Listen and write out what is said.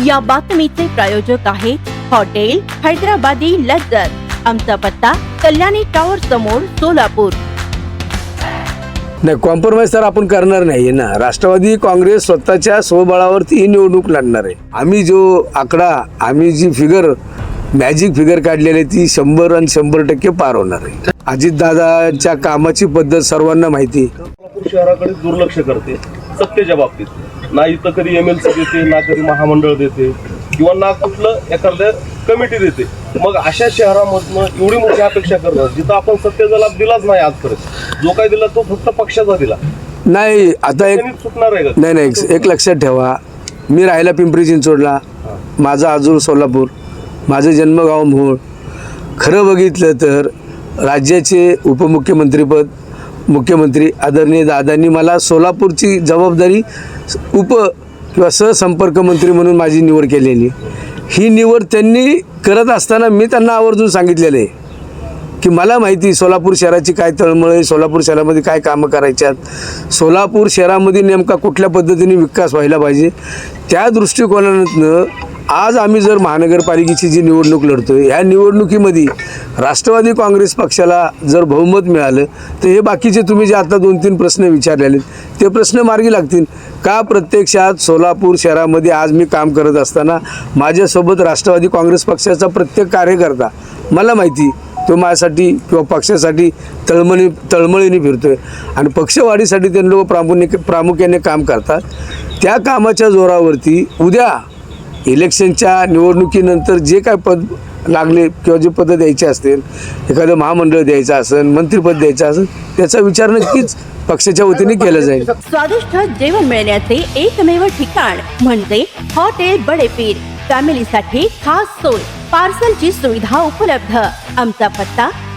या बातमीचे प्रायोजक आहे हॉटेल हैदराबादी लज्जत आमचा पत्ता कल्याणी टॉवर समोर सोलापूर. नाही कॉम्प्रोमाइज तर आपण करणार नाही ना. राष्ट्रवादी काँग्रेस स्वतःच्या स्वबळावरती ही निवडणूक लढणार आहे. आम्ही जो आकडा आम्ही जी फिगर मॅजिक फिगर काढलेली ती शंभर आणि शंभर टक्के पार होणार आहे. अजितदादांच्या कामाची पद्धत सर्वांना माहिती शहराकडे दुर्लक्ष करते. सत्तेच्या बाबतीत. ना इथं कधी एम एल सी देते ना कधी महामंडळ देते किंवा ना कुठलं एखादं कमिटी देते. मग अशा शहरामधनं एवढी मोठी अपेक्षा करणं जिथं आपण सत्तेचा लाभ दिलाच नाही आजपर्यंत जो काही दिला तो फक्त पक्षाचा दिला. नाही आता एक सुटणार आहे का? नाही नाही एक- एक लक्षात ठेवा. मी राहायला पिंपरी चिंचवडला माझा आजूळ सोलापूर माझं जन्मगाव मोहोळ. खरं बघितलं तर राज्याचे उपमुख्यमंत्रीपद मुख्यमंत्री आदरणीय दादांनी मला सोलापूरची जबाबदारी उप किंवा सहसंपर्क मंत्री म्हणून माझी निवड केलेली. ही निवड त्यांनी करत असताना मी त्यांना आवर्जून सांगितलेलं आहे की मला माहिती सोलापूर शहराची काय तळमळ आहे सोलापूर शहरामध्ये काय कामं करायची आहेत. सोलापूर शहरामध्ये नेमका कुठल्या पद्धतीने विकास व्हायला पाहिजे? त्या दृष्टिकोनातनं आज आम्ही जर महानगरपालिकेची जी निवडणूक लढतो आहे ह्या निवडणुकीमध्ये राष्ट्रवादी काँग्रेस पक्षाला जर बहुमत मिळालं तर हे बाकीचे तुम्ही जे आता दोन तीन प्रश्न विचारलेले ते प्रश्न मार्गी लागतील. का प्रत्यक्षात सोलापूर शहरामध्ये आज मी काम करत असताना माझ्यासोबत राष्ट्रवादी काँग्रेस पक्षाचा प्रत्येक कार्यकर्ता मला माहिती तो माझ्यासाठी किंवा पक्षासाठी तळमळी तळमळीने फिरतो आहे आणि पक्षवाढीसाठी ते लोक प्रामुख्य प्रामुख्याने काम करतात. त्या कामाच्या जोरावरती उद्या इलेक्शनच्या निवडणुकीनंतर जे काय पद लागले किंवा जे पदं द्यायचे असतील एखादं महामंडळ द्यायचं असेल मंत्रिपद द्यायचं असेल त्याचा विचार नक्कीच पक्षाच्या वतीने केला जाईल. स्वादिष्ट जेवण मिळण्याचे एकमेव ठिकाण म्हणजे हॉटेल बडेपीर. फॅमिलीसाठी खास सोय पार्सलची सुविधा उपलब्ध. आमचा पत्ता